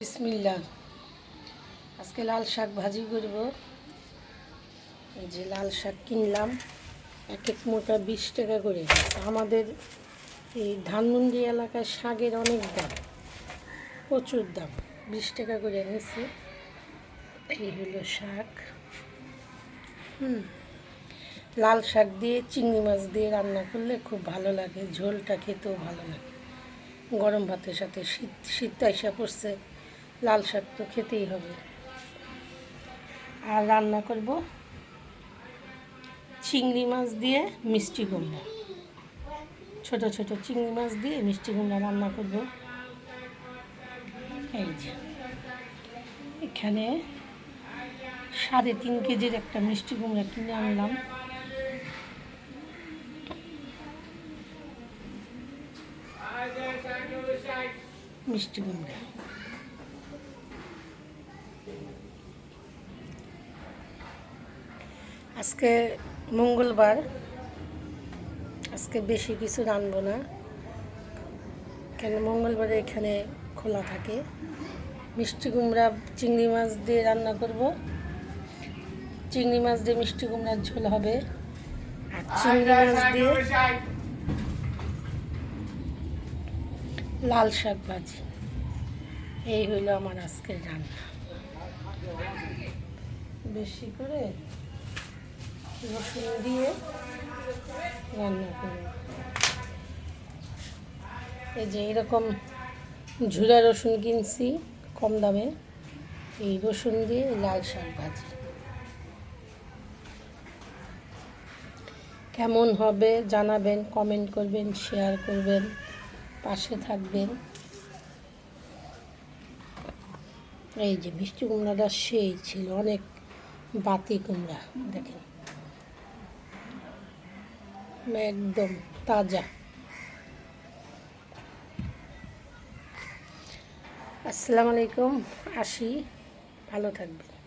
বিসমিল্লা আজকে লাল শাক ভাজি করব। যে লাল শাক কিনলাম, এক এক মোটা বিশ টাকা করে। আমাদের এই ধানমন্ডি এলাকায় শাকের অনেক দাম, প্রচুর দাম। বিশ টাকা করে এনেছি। এই হলো শাক। হুম। লাল শাক দিয়ে চিংড়ি মাছ দিয়ে রান্না করলে খুব ভালো লাগে, ঝোলটা খেতেও ভালো লাগে। গরম ভাতের সাথে শীত শীত এসে পড়ছে। লাল শাক তো খেতেই হবে। আর রান্না করব চিংড়ি মাছ দিয়ে মিষ্টি কুমড়া। ছোট ছোট চিংড়ি মাছ দিয়ে মিষ্টি কুমড়া রান্না করব। এই যে, এখানে সাড়ে তিন কেজির একটা মিষ্টি কুমড়া কিনে আনলাম। মিষ্টি কুমড়া। আজকে মঙ্গলবার। আজকে বেশি কিছু রানবো না। কেন মঙ্গলবারে এখানে খোলা থাকে। মিষ্টি কুমড়া, চিংড়ি মাছ দিয়ে রান্না করব। চিংড়ি মাছ দিয়ে মিষ্টি কুমড়ার ঝোল হবে। আর চিংড়ি মাছ দিয়ে লাল শাক ভাজি। এই হইল আমার আজকের রান্না। বেশি করে রসুন দিয়ে রান্না করব। এই যে এরকম ঝুরা রসুন কিনছি, কম দামে। এই রসুন দিয়ে লাল শাক ভাজি। কেমন হবে জানাবেন, কমেন্ট করবেন, শেয়ার করবেন, পাশে থাকবেন। এই যে মিষ্টি কুমড়াটা সেই ছিল, অনেক বাতি কুমড়া, দেখেন। একদম তাজা। আসসালামু আলাইকুম আসি। ভালো থাকবেন।